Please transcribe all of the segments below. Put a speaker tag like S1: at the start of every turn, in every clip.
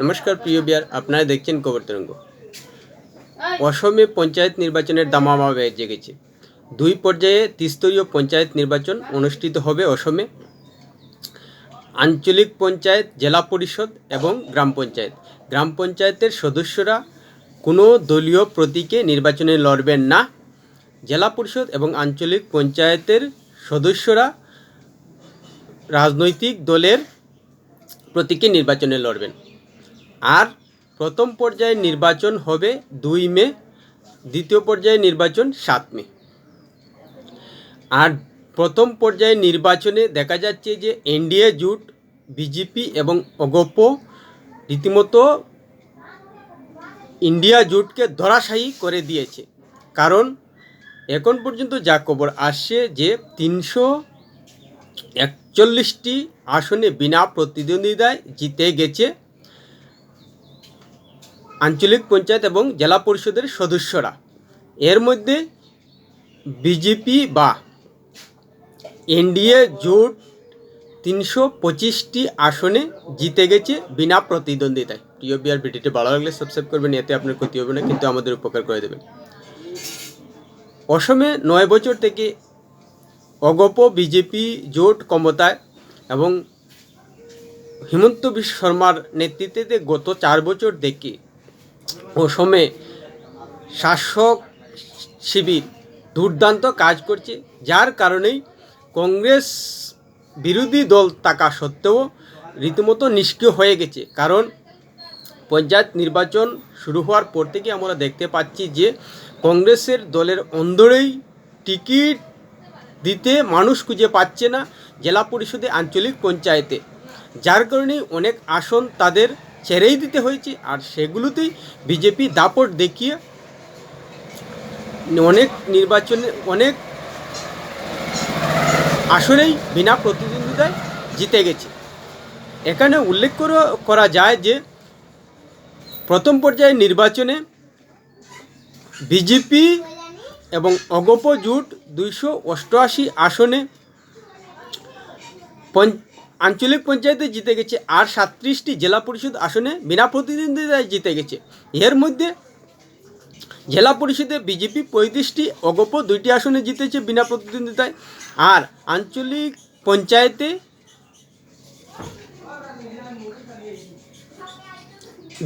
S1: নমস্কার, প্রিয় বিয়ার, আপনারা দেখছেন খবর তরঙ্গ। অসমে পঞ্চায়েত নির্বাচনের দামামা বেজে গেছে দুই পর্যায়ে ত্রিস্তরীয় পঞ্চায়েত নির্বাচন অনুষ্ঠিত হবে অসমে। আঞ্চলিক পঞ্চায়েত, জেলা পরিষদ এবং গ্রাম পঞ্চায়েত। গ্রাম পঞ্চায়েতের সদস্যরা কোনো দলীয় প্রতীকে নির্বাচনে লড়বেন না। জেলা পরিষদ এবং আঞ্চলিক পঞ্চায়েতের সদস্যরা রাজনৈতিক দলের প্রতীকে নির্বাচনে লড়বেন। আর প্রথম পর্যায়ে নির্বাচন হবে দুই মে, দ্বিতীয় পর্যায়ে নির্বাচন সাত মে। আর প্রথম পর্যায়ে নির্বাচনে দেখা যাচ্ছে যে এনডিএ, জোট, বিজেপি এবং অগপ রীতিমতো ইন্ডিয়া জোটকে ধরাশায়ী করে দিয়েছে। কারণ এখন পর্যন্ত যা খবর আসছে যে তিনশো একচল্লিশটি আসনে বিনা প্রতিদ্বন্দ্বিতায় জিতে গেছে আঞ্চলিক পঞ্চায়েত এবং জেলা পরিষদের সদস্যরা। এর মধ্যে বিজেপি বা এনডিএ জোট তিনশো পঁচিশটি আসনে জিতে গেছে বিনা প্রতিদ্বন্দ্বিতায়। প্রিয় বিআর ভিডিওটি ভালো লাগলে সাবস্ক্রাইব করবেন, এতে আপনার ক্ষতি হবে না, কিন্তু আমাদের উপকার করে দেবেন। অসমে নয় বছর থেকে অগপ বিজেপি জোট ক্ষমতায় এবং হিমন্ত বিশ্ব শর্মার নেতৃত্বে গত চার বছর দেখে অসমে শাসক শিবির দুর্দান্ত কাজ করছে, যার কারণেই কংগ্রেস বিরোধী দল থাকা সত্ত্বেও রীতিমতো নিষ্ক্রিয় হয়ে গেছে। কারণ পঞ্চায়েত নির্বাচন শুরু হওয়ার পর থেকে আমরা দেখতে পাচ্ছি যে কংগ্রেসের দলের অন্দরেই টিকিট দিতে মানুষ খুঁজে পাচ্ছে না জেলা পরিষদে আঞ্চলিক পঞ্চায়েতে। যার কারণে অনেক আসন তাদের ছেড়েই দিতে হয়েছে, আর সেগুলোতেই বিজেপি দাপট দেখিয়ে অনেক নির্বাচনে, অনেক আসনেই বিনা প্রতিদ্বন্দ্বিতায় জিতে গেছে। এখানে উল্লেখ করা যায় যে, প্রথম পর্যায়ে নির্বাচনে বিজেপি এবং অগপ জোট দুইশো অষ্টআশি আসনে পঞ্চ আঞ্চলিক পঞ্চায়েতে জিতে গেছে আর সাতত্রিশটি জেলা পরিষদ আসনে বিনা প্রতিদ্বন্দ্বিতায় জিতে গেছে। এর মধ্যে জেলা পরিষদে বিজেপি পঁয়ত্রিশটি, অগপ দুইটি আসনে জিতেছে বিনা প্রতিদ্বন্দ্বিতায়। আর আঞ্চলিক পঞ্চায়েতে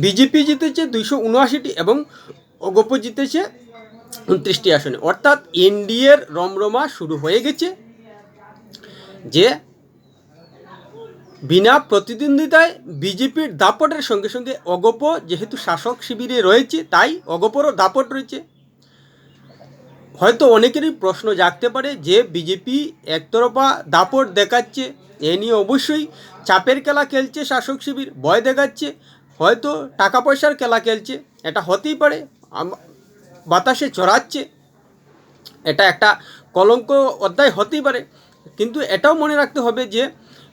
S1: বিজেপি জিতেছে দুইশো উনআশিটি এবং অগপ জিতেছে উনত্রিশটি আসনে। অর্থাৎ এনডিএর রমরমা শুরু হয়ে গেছে, যে বিনা প্রতিদ্বন্দ্বিতায় বিজেপির দাপটের সঙ্গে সঙ্গে অগপ, যেহেতু শাসক শিবিরে রয়েছে, তাই অগপরও দাপট রয়েছে। হয়তো অনেকেরই প্রশ্ন জাগতে পারে যে বিজেপি একতরফা দাপট দেখাচ্ছে, এ নিয়ে অবশ্যই চাপের খেলা খেলছে শাসক শিবির, ভয় দেখাচ্ছে, হয়তো টাকা পয়সার খেলা খেলছে, এটা হতেই পারে বাতাসে চড়াচ্ছে এটা একটা কলঙ্ক অধ্যায় হতেই পারে, কিন্তু এটাও মনে রাখতে হবে যে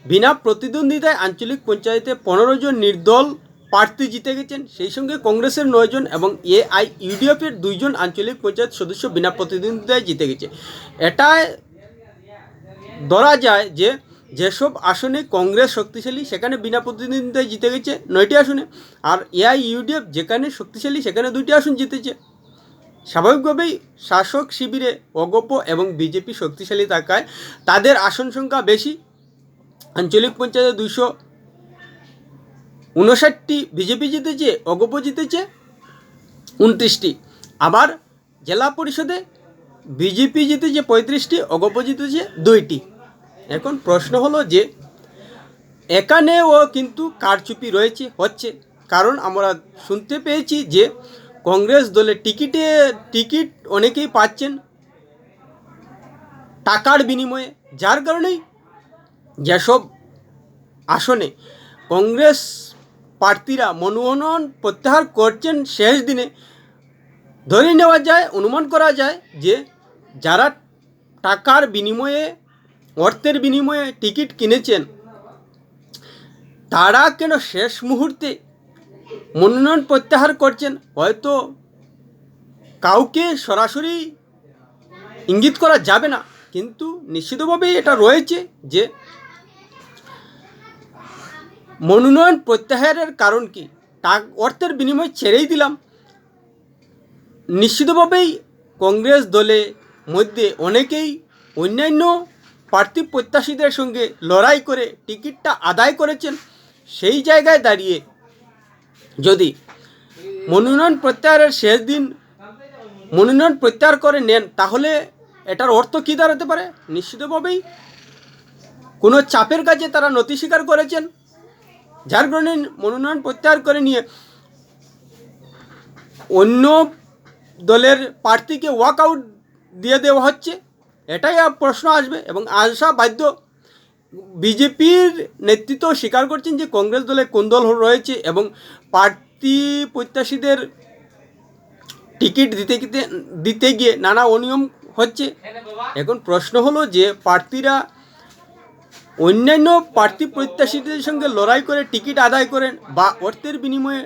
S1: বিনা প্রতিদ্বন্দ্বিতায় আঞ্চলিক পঞ্চায়েতে পনেরো জন নির্দল প্রার্থী জিতে গেছেন, সেই সঙ্গে কংগ্রেসের নয়জন এবং এআই ইউডিএফের দুইজন আঞ্চলিক পঞ্চায়েত সদস্য বিনা প্রতিদ্বন্দ্বিতায় জিতে গেছে। এটায় ধরা যায় যে যেসব আসনে কংগ্রেস শক্তিশালী, সেখানে বিনা প্রতিদ্বন্দ্বিতায় জিতে গেছে নয়টি আসনে আর এআই, ইউডিএফ যেখানে শক্তিশালী, সেখানে দুইটি আসন জিতেছে। স্বাভাবিকভাবেই শাসক শিবিরে অগপ এবং বিজেপি শক্তিশালী থাকায় তাদের আসন সংখ্যা বেশি। আঞ্চলিক পঞ্চায়েতে দুইশো উনষাটটি বিজেপি জিতেছে, অগপ জিতেছে, উনত্রিশটি। আবার জেলা পরিষদে বিজেপি জিতেছে পঁয়ত্রিশটি, অগপ জিতেছে দুইটি। এখন প্রশ্ন হলো যে এখানেও কিন্তু কারচুপি রয়েছে, হচ্ছে। কারণ আমরা শুনতে পেয়েছি যে, কংগ্রেস দলের টিকিটে, টিকিট অনেকেই পাচ্ছেন টাকার বিনিময়ে। যার কারণেই যেসব আসনে কংগ্রেস প্রার্থীরা মনোনয়ন প্রত্যাহার করছেন শেষ দিনে। ধরে নেওয়া যায়, অনুমান করা যায় যে যারা টাকার বিনিময়ে, অর্থের বিনিময়ে টিকিট কিনেছেন, তারা কেন শেষ মুহূর্তে মনোনয়ন প্রত্যাহার করছেন? হয়তো কাউকে সরাসরি ইঙ্গিত করা যাবে না। কিন্তু নিশ্চিতভাবেই এটা রয়েছে যে মনোনয়ন প্রত্যাহারের কারণ কি? তা অর্থের বিনিময়ে ছেড়েই দিলাম। নিশ্চিতভাবেই কংগ্রেস দলে মধ্যে অনেকেই অন্যান্য প্রার্থী প্রত্যাশীদের সঙ্গে লড়াই করে টিকিটটা আদায় করেছেন। সেই জায়গায় দাঁড়িয়ে যদি মনোনয়ন প্রত্যাহারের শেষ দিন মনোনয়ন প্রত্যাহার করে নেন, তাহলে এটার অর্থ কী দাঁড়াতে পারে? নিশ্চিতভাবেই কোনো চাপের কাছে তারা নথি স্বীকার করেছেন। কারণে মনোনয়ন প্রত্যাহার করে নিয়ে অন্য দলের প্রার্থীকে ওয়াক আউট দিয়ে দেওয়া হচ্ছে, এটাই প্রশ্ন আসবে এবং আসা বাধ্য বিজেপির নেতৃত্ব স্বীকার করছেন যে কংগ্রেস দলে কোন দল রয়েছে এবং প্রার্থী প্রত্যাশীদের টিকিট দিতে দিতে গিয়ে নানা অনিয়ম হচ্ছে। এখন প্রশ্ন হলো যে প্রার্থীরা অন্যান্য প্রার্থী প্রত্যাশীদের সঙ্গে লড়াই করে টিকিট আদায় করেন বা অর্থের বিনিময়ে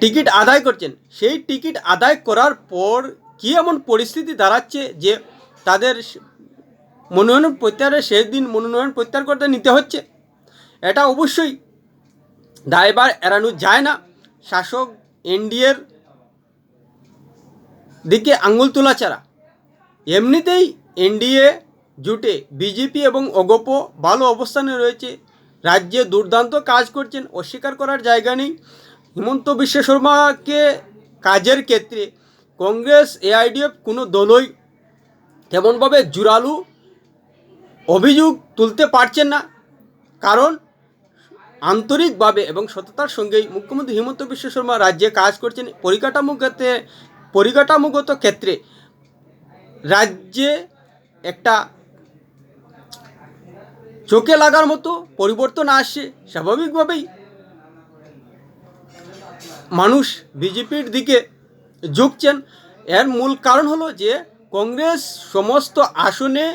S1: টিকিট আদায় করছেন। সেই টিকিট আদায় করার পর কী এমন পরিস্থিতি দাঁড়াচ্ছে যে তাদের মনোনয়ন প্রত্যাহারের শেষ দিন মনোনয়ন প্রত্যাহার করতে নিতে হচ্ছে? এটা অবশ্যই দায়বার এড়ানো যায় না। শাসক এনডিএর দিকে আঙুল তোলা ছাড়া। এমনিতেই এনডিএ জুটে বিজেপি এবং অগপ ভালো অবস্থানে রয়েছে। রাজ্যে দুর্দান্ত কাজ করছেন, অস্বীকার করার জায়গা নেই। হিমন্ত বিশ্ব শর্মাকে কাজের ক্ষেত্রে কংগ্রেস এআইডিএফ কোনো দলই তেমনভাবে জোরালো অভিযোগ তুলতে পারছেন না। কারণ আন্তরিকভাবে এবং সততার সঙ্গেই মুখ্যমন্ত্রী হিমন্ত বিশ্ব শর্মা রাজ্যে কাজ করছেন। পরিকাঠামোগত পরিকাঠামোগত ক্ষেত্রে রাজ্যে একটা চোখে লাগার মতো পরিবর্তন আসছে স্বাভাবিকভাবেই। মানুষ বিজেপির দিকে ঝুঁকছেন। এর মূল কারণ হলো যে কংগ্রেস সমস্ত আসনে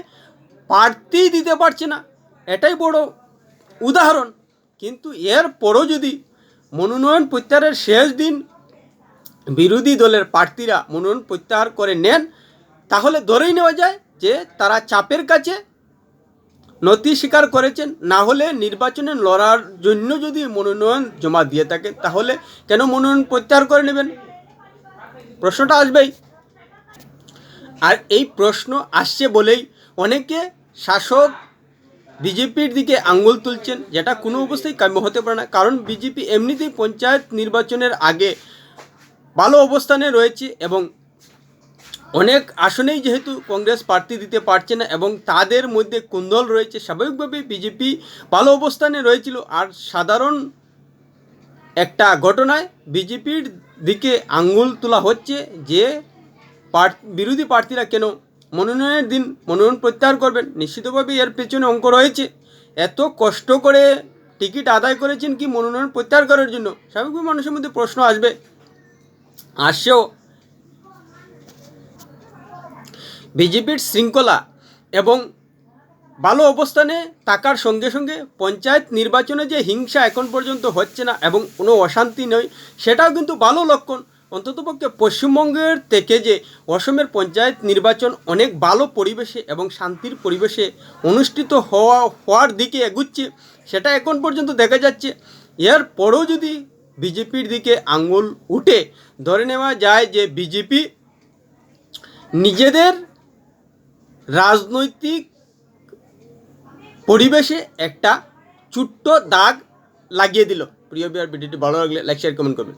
S1: প্রার্থী দিতে পারছে না। এটাই বড় উদাহরণ। কিন্তু এর পরও যদি মনোনয়ন প্রত্যাহারের শেষ দিন বিরোধী দলের প্রার্থীরা মনোনয়ন প্রত্যাহার করে নেন, তাহলে ধরেই নেওয়া যায় যে তারা চাপের কাছে নথি স্বীকার করেছেন, না হলে নির্বাচনে লড়ার জন্য যদি মনোনয়ন জমা দিয়ে থাকে, তাহলে কেন মনোনয়ন প্রত্যাহার করে নেবেন? প্রশ্নটা আসবেই। আর এই প্রশ্ন আসছে বলেই অনেকে শাসক বিজেপির দিকে আঙ্গুল তুলছেন, যেটা কোনো অবস্থায় কাম্য হতে পারে না। কারণ বিজেপি এমনিতেই পঞ্চায়েত নির্বাচনের আগে ভালো অবস্থানে রয়েছে এবং অনেক আসনেই যেহেতু কংগ্রেস প্রার্থী দিতে পারছে না এবং তাদের মধ্যে কুন্দল রয়েছে, স্বাভাবিকভাবে বিজেপি ভালো অবস্থানে রয়েছিল। আর সাধারণ একটা ঘটনায় বিজেপির দিকে আঙ্গুল তোলা হচ্ছে যে বিরোধী প্রার্থীরা কেন মনোনয়নের দিন মনোনয়ন প্রত্যাহার করবেন? নিশ্চিতভাবে এর পেছনে অঙ্ক রয়েছে। এত কষ্ট করে টিকিট আদায় করেছেন কি মনোনয়ন প্রত্যাহার করার জন্য? স্বাভাবিক মানুষের মধ্যে প্রশ্ন আসবে। আসছেও বিজেপির শৃঙ্খলা এবং ভালো অবস্থানে থাকার সঙ্গে সঙ্গে পঞ্চায়েত নির্বাচনে যে হিংসা এখন পর্যন্ত হচ্ছে না এবং কোনো অশান্তি নয় সেটাও কিন্তু ভালো লক্ষণ। অন্ততপক্ষে পশ্চিমবঙ্গের থেকে যে অসমের পঞ্চায়েত নির্বাচন অনেক ভালো পরিবেশে এবং শান্তির পরিবেশে অনুষ্ঠিত হওয়া, হওয়ার দিকে এগুচ্ছে, সেটা এখন পর্যন্ত দেখা যাচ্ছে। এর পরেও যদি বিজেপির দিকে আঙুল উঠে ধরে নেওয়া যায় যে বিজেপি নিজেদের রাজনৈতিক পরিবেশে একটা ছোট্ট দাগ লাগিয়ে দিল। প্রিয় বিয়ার ভিডিওটি ভালো লাগলে লাইক শেয়ার কমেন্ট করবেন।